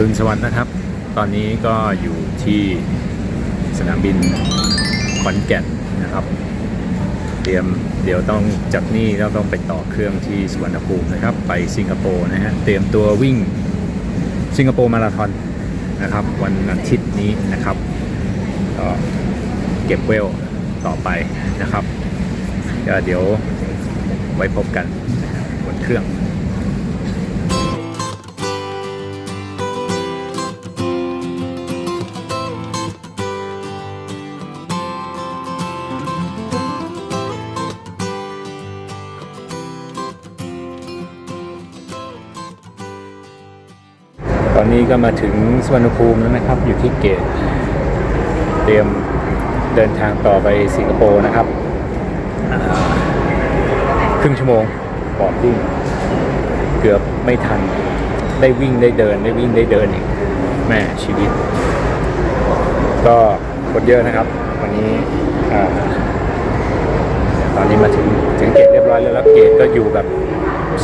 รุณสวัสดิ์นะครับ ตอนนี้ก็อยู่ที่สนามบินขอนแก่นนะครับ เตรียมเดี๋ยวต้องจากนี่เราต้องไปต่อเครื่องที่สุวรรณภูมินะครับ ไปสิงคโปร์นะฮะ เตรียมตัววิ่งสิงคโปร์มาราธอนนะครับ วันอาทิตย์นี้นะครับก็เก็บเวลต่อไปนะครับก็เดี๋ยวไว้พบกันบนเครื่อง อนนี้ก็มาถึงสวรรณภูมิแล้วนะครับ อยู่ที่เกต เตรียมเดินทางต่อไปสิงคโปร์นะครับอ่าครึ่งชั่วโมงบอร์ดดิ้งเกือบไม่ทัน ได้วิ่งได้เดิน ได้วิ่งได้เดินอีกแม่ชีวิต ก็คนเยอะนะครับ วันนี้อ่าตอนนี้มาถึงถึงเกตเรียบร้อยแล้วแล้วเกตก็อยู่แบบ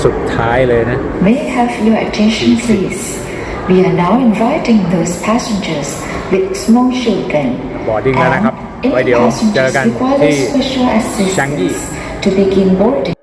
สุดท้ายเลยนะ May I have your attention, please? We are now inviting those passengers with small children บอร์ดดิ้งแล้วนะครับ and ไว้ any เดี๋ยวเจอ passengers กัน require ที่ special ชังยี่ assistance to begin boarding.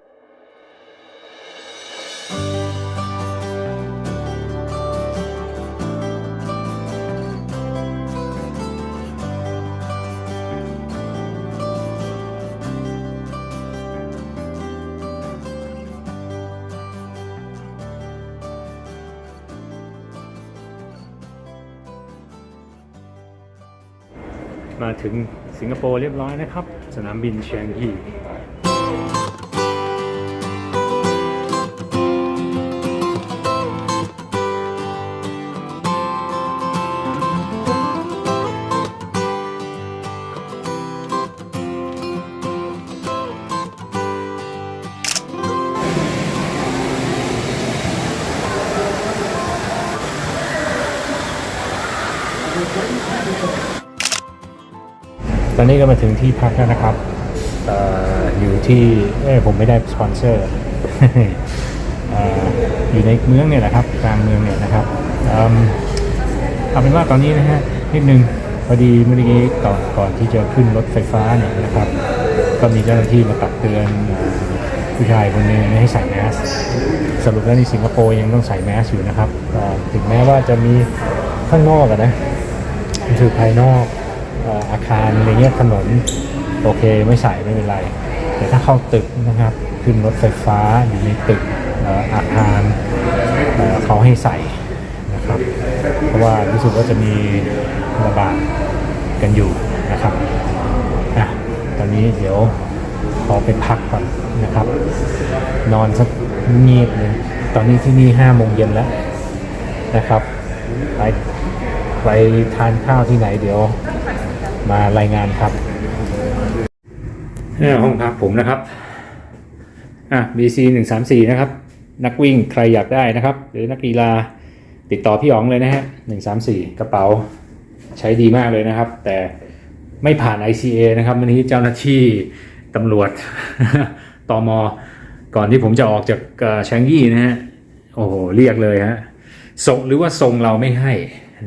ถึงสิงคโปร์เรียบร้อยนะครับ สนามบินเชียงฮี ตอนนี้ก็มาถึงที่พักแล้วนะครับเอออยู่ที่เอ้ยผมไม่ได้สปอนเซอร์ เอ่ออยู่ในเมืองเนี่ยแหละครับกลางเมืองเนี่ยนะครับอืมเอาเป็นว่าตอนนี้นะฮะนิดนึงพอดีเมื่อกี้ก่อนก่อนที่จะขึ้นรถไฟฟ้าเนี่ยนะครับ ก็มีเจ้าหน้าที่มาตักเตือนผู้ชายคนหนึงไม่ให้ใส่แมสสรุปแล้วในสิงคโปร์ยังต้องใส่แมสอยู่นะครับเอ่อถึงแม้ว่าจะมีข้างนอกอะนะ คือภายนอก อาคารอะไรเงี้ยถนนโอเคไม่ใส่ไม่เป็นไร แต่ถ้าเข้าตึกนะครับขึ้นรถไฟฟ้าอยู่ในตึกอาคารเขาให้ใส่นะครับ เพราะว่ารู้สึกว่าจะมีระบาดกันอยู่นะครับอะตอนนี้เดี๋ยวขอไปพักก่อนนะครับ นอนสักเงียบเลยตอนนี้ที่นี่ห้าโมงเย็นแล้วนะครับ ไปไปทานข้าวที่ไหนเดี๋ยว มารายงานครับนี่ห้องพักผมนะครับ อะ BC หนึ่งสามสี่นะครับ นักวิ่งใครอยากได้นะครับ หรือนักกีฬาติดต่อพี่อ๋องเลยนะฮะหนึ่งสามสี่กระเป๋าใช้ดีมากเลยนะครับ แต่ไม่ผ่าน ICA นะครับวันนี้เจ้าหน้าที่ตำรวจตอมก่อนที่ผมจะออกจากแชงยี่นะฮะ โอ้โห เรียกเลยฮะส่งหรือว่าทรงเราไม่ให้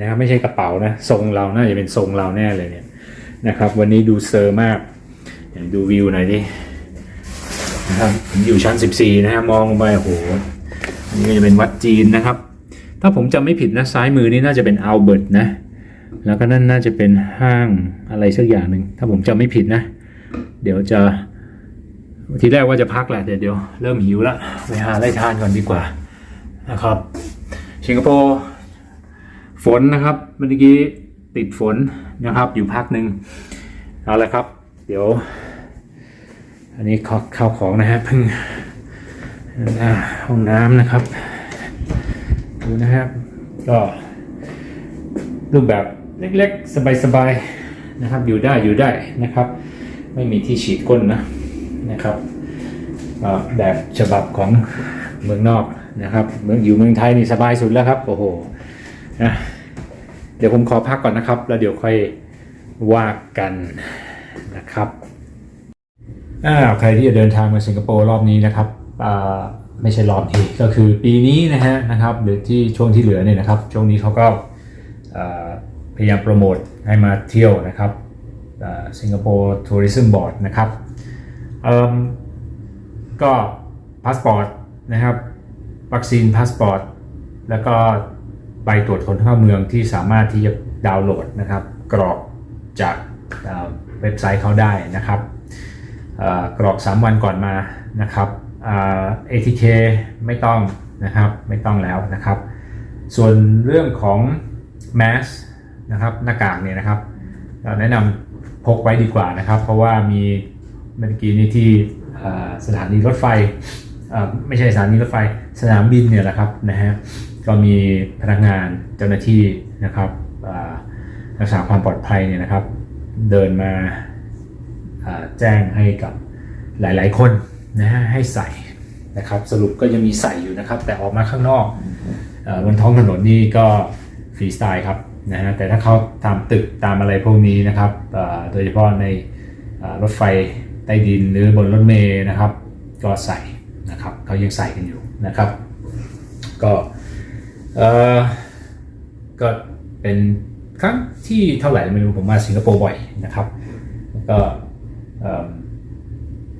นะครับไม่ใช่กระเป๋านะทรงเราน่าจะเป็นทรงเราแน่เลยเนี่ย นะครับ วันนี้ดูเซอร์มากเดี๋ยวดูวิวหน่อยดินะครับอยู่ชั้น 14 นะฮะมองลงไปโอ้โหอันนี้ก็จะเป็นวัดจีนนะครับ ถ้าผมจำไม่ผิดนะซ้ายมือนี่น่าจะเป็นอัลเบิร์ตนะ แล้วก็นั่นน่าจะเป็นห้างอะไรสักอย่างหนึ่งถ้าผมจำไม่ผิดนะ เดี๋ยวจะทีแรกว่าจะพักแหละแต่เดี๋ยวเริ่มหิวละไปหาอะไรทานก่อนดีกว่านะครับสิงคโปร์ฝนนะครับเมื่อกี้ ติดฝนนะครับอยู่พักหนึ่งเอาละครับ เดี๋ยว อันนี้ขอข้าวของนะฮะเพิ่งห้องน้ำนะครับ ดูนะครับก็รูปแบบเล็กๆ สบายๆนะครับ อยู่ได้อยู่ได้นะครับ ไม่มีที่ฉีดก้นนะนะครับแบบฉบับของเมืองนอกนะครับเมืองอยู่เมืองไทยนี่สบายสุดแล้วครับ โอ้โหนะ เดี๋ยวผมขอพักก่อนนะครับ แล้วเดี๋ยวค่อยว่ากันนะครับอ่าใครที่จะเดินทางมาสิงคโปร์รอบนี้นะครับอ่าไม่ใช่รอบนี้ก็คือปีนี้นะฮะนะครับหรือที่ช่วงที่เหลือเนี่ยนะครับ ช่วงนี้เขาก็พยายามโปรโมทให้มาเที่ยวนะครับสิงคโปร์ทัวริซึมบอร์ดนะครับก็พาสปอร์ตนะครับ วัคซีนพาสปอร์ตแล้วก็ ใบตรวจคนเข้าเมืองที่สามารถที่จะดาวน์โหลดนะครับ กรอกจากเว็บไซต์เขาได้นะครับเอ่อกรอก 3 วันก่อนมานะครับเอ่อ ATK ไม่ต้องนะครับไม่ต้องแล้วนะครับ ส่วนเรื่องของ mask นะครับหน้ากากเนี่ยนะครับแนะนำพกไว้ดีกว่านะครับ เพราะว่ามีเมื่อกี้นี้ที่สถานีรถไฟไม่ใช่สถานีรถไฟสนามบินเนี่ยแหละครับนะฮะ ก็มีพนักงานเจ้าหน้าที่นะครับรักษาความปลอดภัยเนี่ยนะครับ เดินมาาแจ้งให้กับหลาย ๆ คนนะฮะให้ใส่นะครับ สรุปก็ยังมีใส่อยู่นะครับ แต่ออกมาข้างนอกอบนท้องถนนนี่ก็ฟรีสไตล์ครับนะฮะแต่ถ้าเขาตามตึกตามอะไรพวกนี้นะครับโดยเฉพาะในรถไฟใต้ดินหรือบนรถเมล์นะครับ ก็ใส่นะครับเขายังใส่กันอยู่นะครับ ก็ เออก็เป็นครั้งที่เท่าไหร่ไม่รู้ผมมาสิงคโปร์บ่อยนะครับก็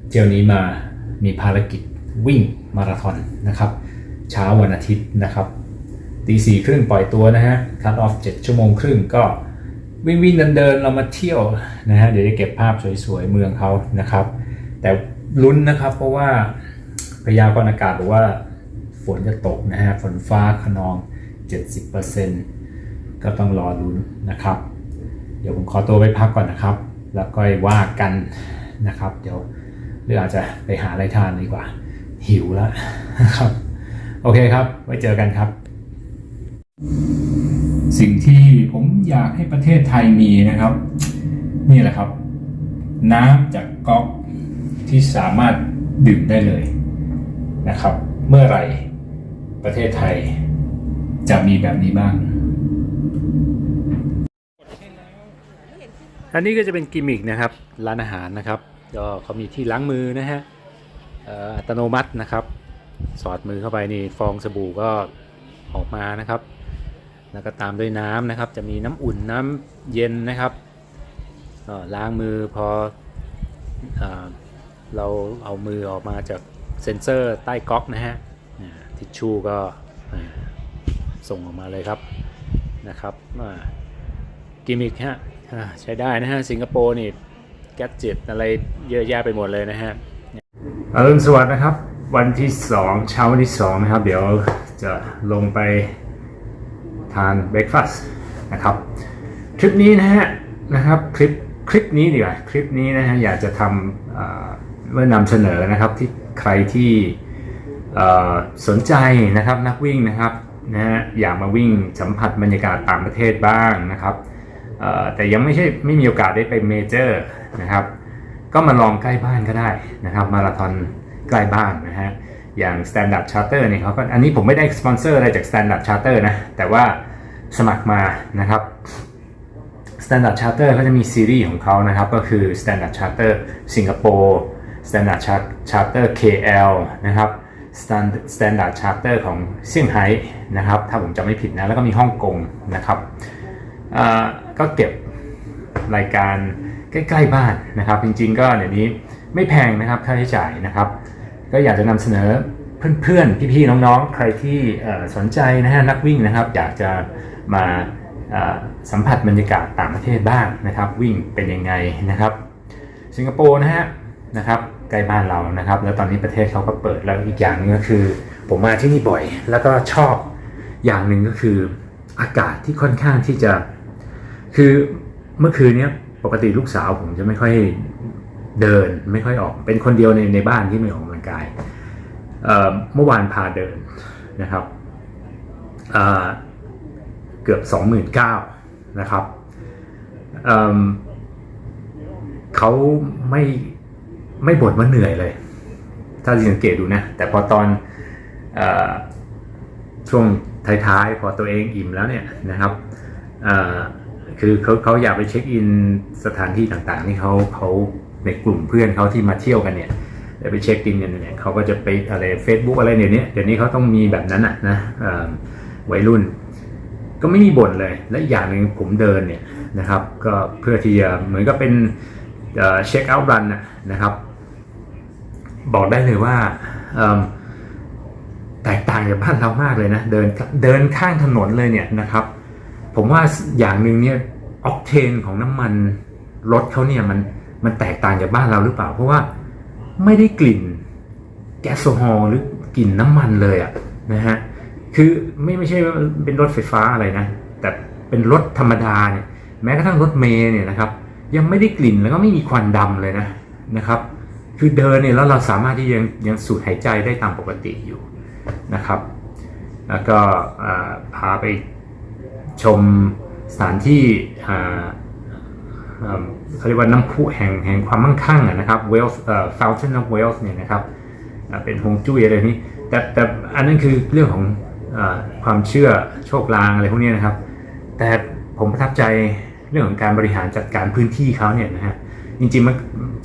เที่ยวนี้มามีภารกิจวิ่งมาราธอนนะครับ เช้าวันอาทิตย์นะครับตีสี่ครึ่งปล่อยตัวนะฮะคัดออฟเจ็ดชั่วโมงครึ่งก็วิ่งวิ่งเดินเดินเรามาเที่ยวนะฮะเดี๋ยวจะเก็บภาพสวยๆเมืองเขานะครับ แต่ลุ้นนะครับเพราะว่าพยากรณ์อากาศบอกว่า ฝนจะตกนะฮะฝนฟ้าขนอง 70%ก็ต้องรอลุ้นนะครับ เดี๋ยวผมขอตัวไปพักก่อนนะครับ แล้วก็ว่ากันนะครับ เดี๋ยวหรืออาจจะไปหาอะไรทานดีกว่า หิวแล้วครับ โอเคครับ ไว้เจอกันครับ สิ่งที่ผมอยากให้ประเทศไทยมีนะครับ นี่แหละครับ น้ำจากก๊อกที่สามารถดื่มได้เลยนะครับ เมื่อไหร่ ประเทศไทย จะมีแบบนี้บ้าง อันนี้ก็จะเป็นกิมมิกนะครับ ร้านอาหารนะครับ ก็เขามีที่ล้างมือนะฮะอัตโนมัตินะครับ สอดมือเข้าไปนี่ฟองสบู่ก็ออกมานะครับ แล้วก็ตามด้วยน้ำนะครับ จะมีน้ำอุ่นน้ำเย็นนะครับก็ล้างมือพอเอเราเอามือออกมาจากเซ็นเซอร์ใต้ก๊อกนะฮะ ทิชชู่ก็ส่งออกมาเลยครับนะครับกิมมิกฮะใช้ได้นะฮะสิงคโปร์นี่แกจ็ตอะไรเยอะแยะไปหมดเลยนะฮะอรุณสวัสดิ์นะครับ วันที่2เช้าวันที่2นะครับ เดี๋ยวจะลงไปทานเบรคฟาสต์นะครับทริปนี้นะฮะนะครับคลิปคลิปนี้ดีกว่าคลิปนี้นะฮะอยากจะทำเมื่อนำเสนอนะครับที่ใครที่ สนใจนะครับนักวิ่งนะครับนะฮะอยากมาวิ่งสัมผัสบรรยากาศต่างประเทศบ้างนะครับแต่ยังไม่ใช่ไม่มีโอกาสได้ไปเมเจอร์นะครับ ก็มาลองใกล้บ้านก็ได้นะครับมาราธอนใกล้บ้านนะฮะอย่าง Standard Charter เนี่ยเขาก็อันนี้ผมไม่ได้สปอนเซอร์อะไรจาก Standard Charter นะ แต่ว่าสมัครมานะครับ Standard Charter เขาจะมีซีรีส์ของเขานะครับ ก็คือ Standard Charter สิงคโปร์ Standard Charter KL นะครับ Standard Charter ของเซี่ยงไฮ้นะครับ ถ้าผมจำไม่ผิดนะ แล้วก็มีฮ่องกงนะครับก็เก็บรายการใกล้ๆบ้านนะครับ จริงๆก็เดี๋ยวนี้ไม่แพงนะครับค่าใช้จ่ายนะครับ ก็อยากจะนำเสนอเพื่อนๆ พี่ๆ น้องๆ ใครที่สนใจนะฮะนักวิ่งนะครับ อยากจะมาสัมผัสบรรยากาศต่างประเทศบ้างนะครับ วิ่งเป็นยังไงนะครับ สิงคโปร์นะฮะนะครับ ใกล้บ้านเรานะครับ แล้วตอนนี้ประเทศเขาก็เปิดแล้วอีกอย่างนึงก็คือ ผมมาที่นี่บ่อย แล้วก็ชอบอย่างหนึ่งก็คืออากาศที่ค่อนข้างที่จะ คือเมื่อคืนนี้ปกติลูกสาวผมจะไม่ค่อยเดินไม่ค่อยออก เป็นคนเดียวในในบ้านที่ไม่ออกกำลังกายเมื่อวานพาเดินนะครับเเกือบสองหมื่นเก้านะครับเเขาไม่ ไม่บ่นว่าเหนื่อยเลย ถ้าสังเกตดูนะ แต่พอตอนอช่วงท้ายๆ พอตัวเองอิ่มแล้วเนี่ยนะครับคือเขาเขาอยากไปเช็คอินสถานที่ต่างๆ ที่เขาเขาในกลุ่มเพื่อนเขาที่มาเที่ยวกันเนี่ยไปเช็คอินกันเนี่ยเขาก็จะไปอะไร Facebook อะไรเดี๋ยนี้เดี๋ยวนี้เขาต้องมีแบบนั้นอะนะวัยรุ่น ก็ไม่มีบ่นเลย และอีกอย่างหนึ่งผมเดินเนี่ยนะครับ ก็เพื่อที่จะเหมือนกับเป็น เช็คเอาท์รันนะครับ บอกได้เลยว่าแตกต่างจากบ้านเรามากเลยนะ เดินเดินข้างถนนเลยเนี่ยนะครับ ผมว่าอย่างหนึ่งเนี่ยออกเทนของน้ำมันรถเขาเนี่ยมันมันแตกต่างจากบ้านเราหรือเปล่า เพราะว่าไม่ได้กลิ่นแก๊สโซฮอล์หรือกลิ่นน้ำมันเลยอะนะฮะคือไม่ไม่ใช่เป็นรถไฟฟ้าอะไรนะ แต่เป็นรถธรรมดาเนี่ยแม้กระทั่งรถเมล์เนี่ยนะครับ ยังไม่ได้กลิ่นแล้วก็ไม่มีควันดำเลยนะนะครับ คือเดินเนี่ยแล้วเราสามารถที่ยังยังสูดหายใจได้ตามปกติอยู่นะครับ แล้วก็พาไปชมสถานที่เขาเรียกว่าน้ำพุแห่งแห่งความมั่งคั่งนะครับ Wales เอ่อ Fountain of Wales เนี่ยนะครับเป็นฮงจุ้ยอะไรนี้ แต่แต่อันนั้นคือเรื่องของอความเชื่อโชคลางอะไรพวกนี้นะครับ แต่ผมประทับใจ รื่องของการบริหารจัดการพื้นที่เขาเนี่ยนะฮะจริงๆมัน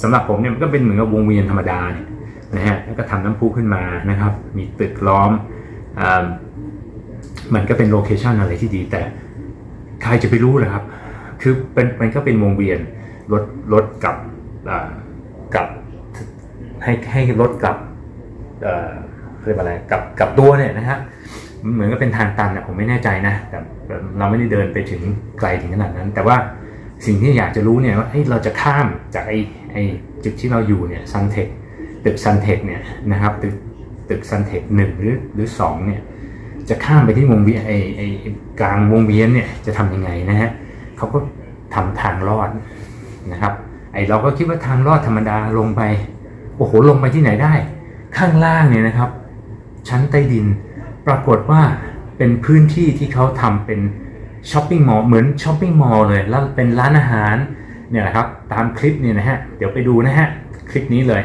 สำหรับผมเนี่ยมันก็เป็นเหมือนกับวงเวียนธรรมดาเนี่ยนะฮะแล้วก็ทำน้ำพุขึ้นมานะครับ มีตึกล้อมอมันก็เป็นโลเคชันอะไรที่ดี แต่ใครจะไปรู้นะครับ คือเป็นมันก็เป็นวงเวียนรถรถกับกับให้ให้รถกับเอ่อเรียกว่าอะไรกับกับตัวเนี่ยนะฮะ เหมือนกับเป็นทางตันนะผมไม่แน่ใจนะ แต่เราไม่ได้เดินไปถึงไกลถึงขนาดนั้น แต่ว่าสิ่งที่อยากจะรู้เนี่ยว่าเราจะข้ามจากไอ้ไอ้จุดที่เราอยู่เนี่ยซันเทคตึกซันเทคเนี่ยนะครับตึกตึกซันเทคหนึ่งหรือหรือสองเนี่ยจะข้ามไปที่วงเวียนไอ้ไอ้ไอ้กลางวงเวียนเนี่ยจะทำยังไงนะฮะเขาก็ทำทางลอดนะครับไอ้เราก็คิดว่าทางลอดธรรมดาลงไปโอ้โหลงไปที่ไหนได้ ข้างล่างเนี่ยนะครับ ชั้นใต้ดิน ปรากฏว่าเป็นพื้นที่ที่เขาทำเป็นช้อปปิ้งมอลล์เหมือนช้อปปิ้งมอลล์เลยแล้วเป็นร้านอาหารเนี่ยนะครับตามคลิปเนี่ยนะฮะเดี๋ยวไปดูนะฮะคลิปนี้เลย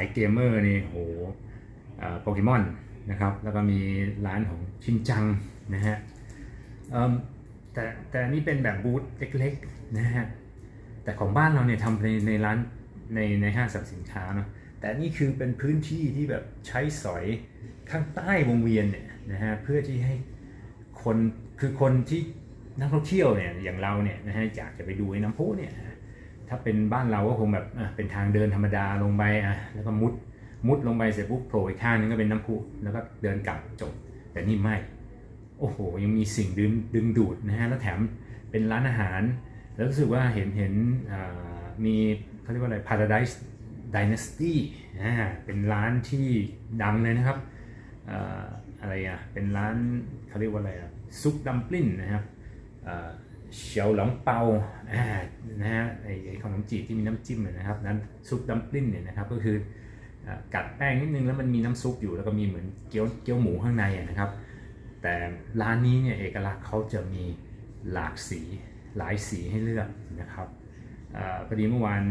ายเกมเมอร์นี่โหโปเกมอนนะครับแล้วก็มีร้านของชินจังนะฮะแต่แต่นนี่เป็นแบบบูธเล็กๆนะฮะแต่ของบ้านเราเนี่ยทำในในร้านในในห้างสรรพสินค้าเนาะแต่นี่คือเป็นพื้นที่ที่แบบใช้สอยข้างใต้วงเวียนเนี่ยนะฮะเพื่อที่ให้คนคือคนที่นักท่องเที่ยวเนี่ยอย่างเราเนี่ยนะฮะอยากจะไปดูไอ้น้ำพุเนี่ย ถ้าเป็นบ้านเราก็คงแบบเป็นทางเดินธรรมดาลงไปอะแล้วก็มุดมุดลงไปเสร็จปุ๊บโผล่อีกข้างนึงก็เป็นน้ำพุแล้วก็เดินกลับจบ แต่นี่ไม่ โอ้โห ยังมีสิ่งดึงดึงดูดนะฮะแล้วแถมเป็นร้านอาหาร แล้วรู้สึกว่าเห็นเห็นมีเขาเรียกว่าอะไร Paradise Dynasty อ่าเป็นร้านที่ดังเลยนะครับอะไรอะเป็นร้านเขาเรียกว่าอะไรอะซุปดัมปลิ้นนะครับ เฉียวหลงเปาอ่านะฮะไอ้ไอ้ขนมจีบที่มีน้ำจิ้มนะครับนั้นซุปดัมปลิ้นเนี่ยนะครับก็คือกัดแป้งนิดนึงแล้วมันมีน้ำซุปอยู่แล้วก็มีเหมือนเกี๊ยวเกี๊ยวหมูข้างในนะครับ แต่ร้านนี้เนี่ยเอกลักษณ์เขาจะมีหลากสีหลายสีให้เลือกนะครับอพอดีเมื่อวาน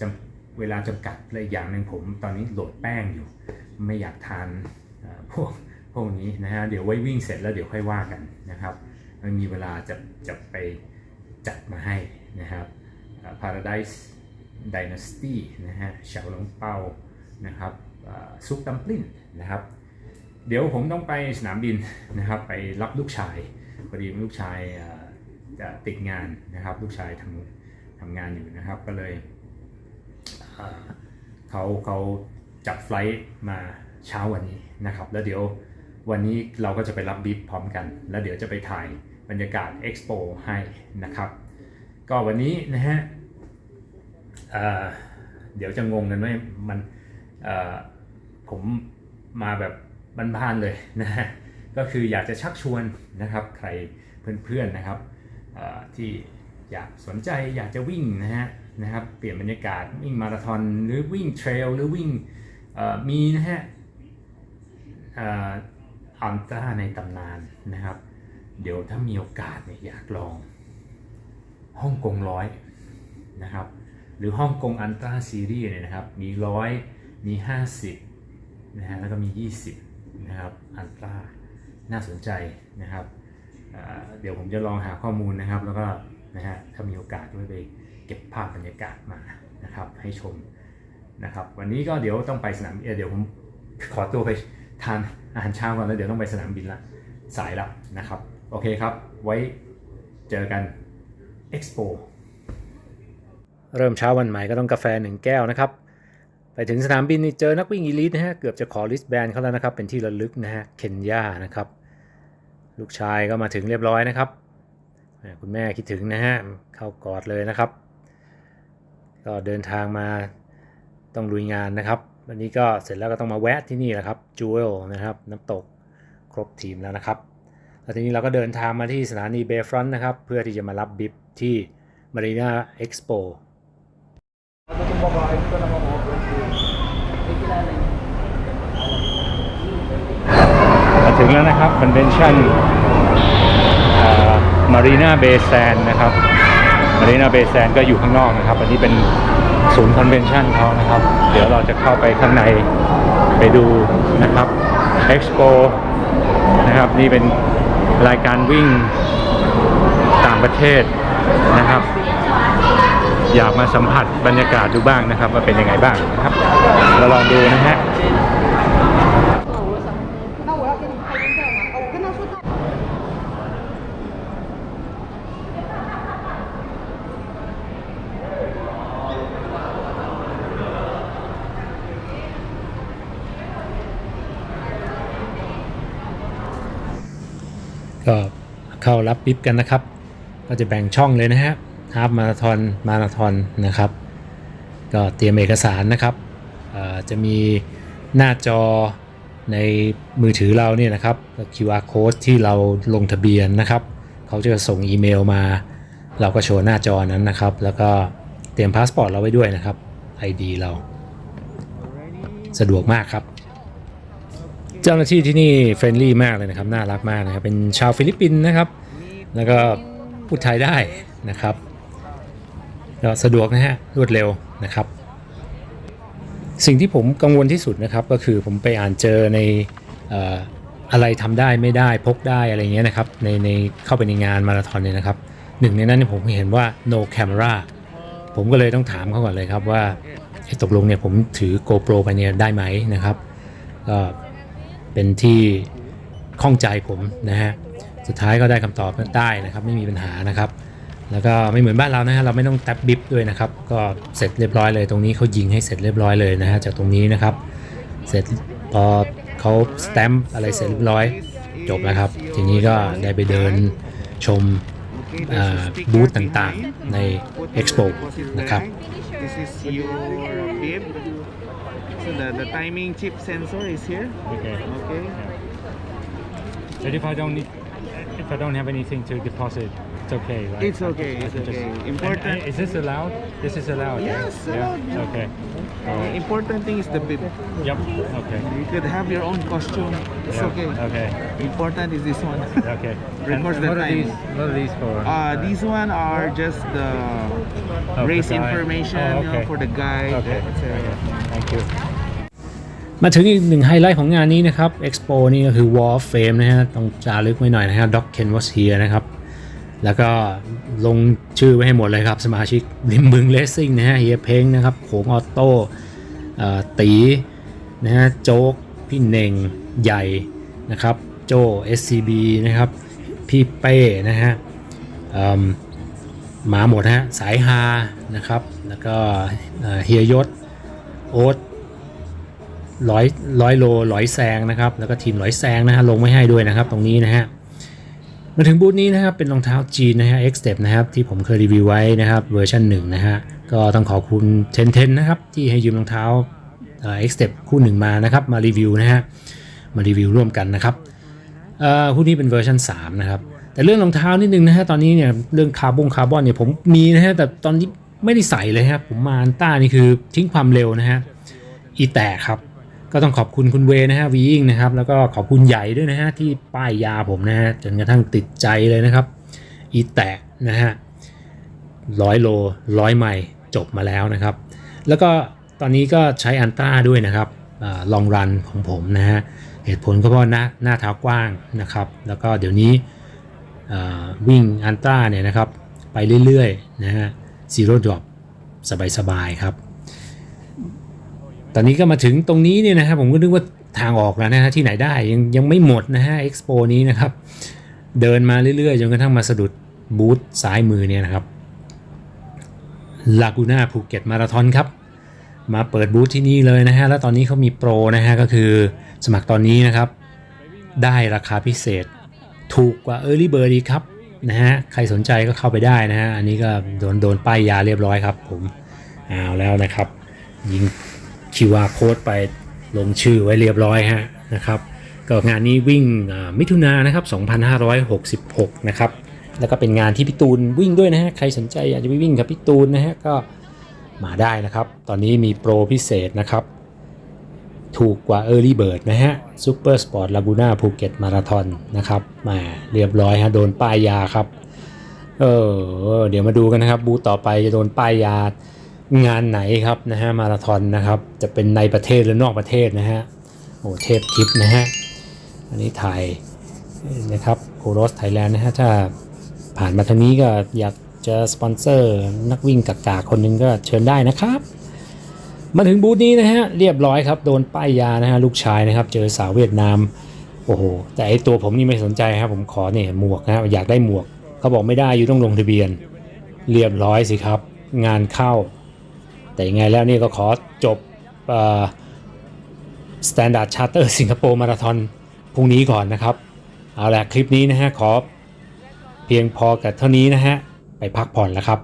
จำเวลาจำกัดเลยอย่างหนึ่งผมตอนนี้โหลดแป้งอยู่ ไม่อยากทานพวกพวกนี้นะฮะเดี๋ยวไว้วิ่งเสร็จแล้วเดี๋ยวค่อยว่ากันนะครับ ไม่มีเวลาจะจะไปจัดมาให้นะครับอ่า Paradise Dynasty นะฮะเฉาหลงเปานะครับซุปดัมปลิ้นนะครับ เดี๋ยวผมต้องไปสนามบินนะครับ ไปรับลูกชายพอดีลูกชายจะติดงานนะครับ ลูกชายทำทำงานอยู่นะครับ ก็เลยเขาเขาจัดไฟล์มาเช้าวันนี้นะครับ แล้วเดี๋ยว วันนี้เราก็จะไปรับบิฟพร้อมกัน แล้วเดี๋ยวจะไปถ่ายบรรยากาศเอ็กซ์โปให้นะครับ ก็วันนี้นะฮะเเดี๋ยวจะงงกันว่ามันผมมาแบบบ้านๆเลยนะฮะก็คืออยากจะชักชวนนะครับ ใครเพื่อนๆนะครับที่อยากสนใจอยากจะวิ่งนะฮะนะครับเปลี่ยนบรรยากาศวิ่งมาราธอนหรือวิ่งเทรลหรือวิ่งมีนะฮะ อัลตร้าในตำนานนะครับ เดี๋ยวถ้ามีโอกาสเนี่ยอยากลองฮ่องกงร้อยนะครับ หรือฮ่องกงอันตร้าซีรีส์เนี่ยนะครับ มีร้อยมี 50นะฮะแล้วก็มี 20นะครับอันตร้าน่าสนใจนะครับเดี๋ยวผมจะลองหาข้อมูลนะครับ แล้วก็นะฮะถ้ามีโอกาสด้วยไปเก็บภาพบรรยากาศมานะครับให้ชมนะครับ วันนี้ก็เดี๋ยวต้องไปสนามเอเดี๋ยวผมขอตัวไป ทานอาหารเช้าก่อนแล้วเดี๋ยวต้องไปสนามบินละสายละนะครับ โอเคครับ ไว้เจอกัน Expo เริ่มเช้าวันใหม่ก็ต้องกาแฟหนึ่งแก้วนะครับ ไปถึงสนามบินนี่เจอนักวิ่งอีลิทนะฮะ เกือบจะขอลิสแบนเขาแล้วนะครับ เป็นที่ระลึกนะฮะ เคนยานะครับ ลูกชายก็มาถึงเรียบร้อยนะครับ คุณแม่คิดถึงนะฮะ เข้ากอดเลยนะครับ ก็เดินทางมาต้องลุยงานนะครับ วันนี้ก็เสร็จแล้วก็ต้องมาแวะที่นี่แหละครับจูเอลนะครับน้ำตกครบทีมแล้วนะครับแล้วทีนี้เราก็เดินทางมาที่สถานีเบย์ฟรอนต์นะครับ เพื่อที่จะมารับบิฟที่มารีนาเอ็กซ์โปมาถึงแล้วนะครับคอนเวนชั่นมารีนาเบย์แซนนะครับมารีนาเบย์แซนก็อยู่ข้างนอกนะครับ อันนี้เป็น ศูนย์คอนเวนชั่นเขานะครับ เดี๋ยวเราจะเข้าไปข้างในไปดูนะครับเอ็กซ์โปนะครับนี่เป็นรายการวิ่งต่างประเทศนะครับ อยากมาสัมผัสบรรยากาศดูบ้างนะครับ ว่าเป็นยังไงบ้างนะครับเราลองดูนะฮะ เข้ารับปิ๊บกันนะครับ ก็จะแบ่งช่องเลยนะฮะฮาฟมาราธอนมาราธอนนะครับ ก็เตรียมเอกสารนะครับจะมีหน้าจอในมือถือเราเนี่ยนะครับ QR code ที่เราลงทะเบียนนะครับ เขาจะส่งอีเมลมา เราก็โชว์หน้าจอนั้นนะครับ แล้วก็เตรียมพาสปอร์ตเราไว้ด้วยนะครับ ID เรา สะดวกมากครับ เจ้าหน้าที่ที่นี่เฟรนลี่มากเลยนะครับน่ารักมากนะครับเป็นชาวฟิลิปปินส์นะครับ แล้วก็พูดไทยได้นะครับก็สะดวกนะฮะรวดเร็วนะครับ สิ่งที่ผมกังวลที่สุดนะครับก็คือผมไปอ่านเจอในอะไรทำได้ไม่ได้พกได้อะไรเงี้ยนะครับในในเข้าไปในงานมาราธอนเนี่ยนะครับหนึ่งในนั้นเนี่ยผมเห็นว่า no camera ผมก็เลยต้องถามเขาก่อนเลยครับว่าตกลงเนี่ยผมถือ GoPro ไปเนี่ยได้ไหมนะครับก็ เป็นที่ข้องใจผมนะฮะสุดท้ายก็ได้คำตอบได้นะครับ ไม่มีปัญหานะครับ แล้วก็ไม่เหมือนบ้านเรานะฮะเราไม่ต้องแท็บบิฟด้วยนะครับ ก็เสร็จเรียบร้อยเลย ตรงนี้เขายิงให้เสร็จเรียบร้อยเลยนะฮะจากตรงนี้นะครับ เสร็จพอเขาสแตมป์อะไรเสร็จเรียบร้อยจบแล้วครับ ทีนี้ก็ได้ไปเดินชมบูธต่างๆใน Expo นะครับ So the, the timing chip sensor is here. Okay. Okay. But if I don't need, if I don't have anything to deposit, it's okay right It's okay, it's okay. and- Important- and is this allowed this is allowed right? Yes, yeah allowed. okay The important thing is the bib. yep okay You could have your own costume. It's yeah. okay. okay Important is this one. okay Records and the what are time. these what are these for Uh, these one are just the Oh, race guide. information Oh, you know, for the guy. Okay. etc. Thank you มาถึงอีกหนึ่งไฮไลท์ของงานนี้นะครับ Expo นี่ก็คือ Wall of Fame นะฮะต้องจารึกไว้หน่อยนะฮะ Doc Ken was here นะครับ แล้วก็ลงชื่อไว้ให้หมดเลยครับ สมาชิกริมบึงเลสซิ่งนะฮะเฮียเพ้งนะครับโขงออโต้ตีนะฮะโจ๊ก พี่เน่งใหญ่นะครับ โจ SCB นะครับ พี่เป้นะฮะเอิ่มาหมดฮะสายฮานะครับ แล้วก็เฮียยศโอ๊ต ร้อยร้อยโลร้อยแซงนะครับ แล้วก็ทีมร้อยแซงนะฮะลงไม่ให้ด้วยนะครับ ตรงนี้นะฮะมาถึงบูธนี้นะครับเป็นรองเท้าจีนนะฮะ X Step นะครับที่ผมเคยรีวิวไว้นะครับเวอร์ชันหนึ่งนะฮะก็ต้องขอบคุณเทนเทนนะครับที่ให้ยืมรองเท้าเอ่อ X Step คู่หนึ่งมานะครับมารีวิวนะฮะมารีวิวร่วมกันนะครับอ่อคู่นี้เป็นเวอร์ชัน3นะครับแต่เรื่องรองเท้านิดนึงนะฮะตอนนี้เนี่ยเรื่องคาร์บอนคาร์บอนเนี่ยผมมีนะฮะแต่ตอนนี้ไม่ได้ใส่เลยครับผมมาอันต้านี่คือทิ้งความเร็วนะฮะอีแตกครับ ก็ต้องขอบคุณคุณเวนะฮะวีอิงนะครับ แล้วก็ขอบคุณใหญ่ด้วยนะฮะที่ป้ายยาผมนะฮะจนกระทั่งติดใจเลยนะครับ อีแตกนะฮะร้อยโลร้อยไมล์จบมาแล้วนะครับ แล้วก็ตอนนี้ก็ใช้อันต้าด้วยนะครับลองรันของผมนะฮะเหตุผลก็เพราะหน้าหน้าเท้ากว้างนะครับ แล้วก็เดี๋ยวนี้วิ่งอันต้าเนี่ยนะครับ ไปเรื่อยๆนะฮะ zero drop สบายๆครับ ตอนนี้ก็มาถึงตรงนี้เนี่ยนะครับผมก็นึกว่าทางออกแล้วนะฮะที่ไหนได้ยังยังไม่หมดนะฮะเอ็กซ์โปนี้นะครับ เดินมาเรื่อยๆจนกระทั่งมาสะดุดบูธซ้ายมือเนี่ยนะครับลากูน่าภูเก็ตมาราธอนครับมาเปิดบูธที่นี่เลยนะฮะ แล้วตอนนี้เขามีโปรนะฮะ ก็คือสมัครตอนนี้นะครับ ได้ราคาพิเศษ ถูกกว่า Early Bird อีครับนะฮะ ใครสนใจก็เข้าไปได้นะฮะ อันนี้ก็โดนโดนป้ายยาเรียบร้อยครับผม เอาแล้วนะครับ ยิง QR code ไปลงชื่อไว้เรียบร้อยฮะนะครับ ก็งานนี้วิ่งมิถุนายนนะครับ 2566 นะครับ แล้วก็เป็นงานที่พี่ตูนวิ่งด้วยนะฮะ ใครสนใจอยากจะไปวิ่งกับพี่ตูนนะฮะก็มาได้นะครับ ตอนนี้มีโปรพิเศษนะครับ ถูกกว่า Early Bird นะฮะ Super Sport Laguna Phuket Marathon นะครับมาเรียบร้อยฮะโดนป้ายยาครับ เออเดี๋ยวมาดูกันนะครับ บูต่อไปจะโดนป้ายยา งานไหนครับนะฮะมาราธอนนะครับ จะเป็นในประเทศหรือนอกประเทศนะฮะโอ้เทพทิปนะฮะอันนี้ถ่ายนะครับโคโรสไทยแลนด์นะฮะถ้าผ่านมาทางนี้ก็อยากจะสปอนเซอร์นักวิ่งกากาคนหนึงก็เชิญได้นะครับ มาถึงบูธนี้นะฮะเรียบร้อยครับ โดนป้ายยานะฮะลูกชายนะครับ เจอสาวเวียดนามโอ้โหแต่ไอตัวผมนี่ไม่สนใจครับ ผมขอเนี่ยหมวกนะฮะอยากได้หมวก เขาบอกไม่ได้อยู่ต้องลงทะเบียน เรียบร้อยสิครับ งานเข้า แต่ยังไงแล้วนี่ก็ขอจบสแตนดาร์ดชาร์เตอร์สิงคโปร์มาราธอนพรุ่งนี้ก่อนนะครับ เอาละคลิปนี้นะฮะขอเพียงพอกับเท่านี้นะฮะ ไปพักผ่อนแล้วครับ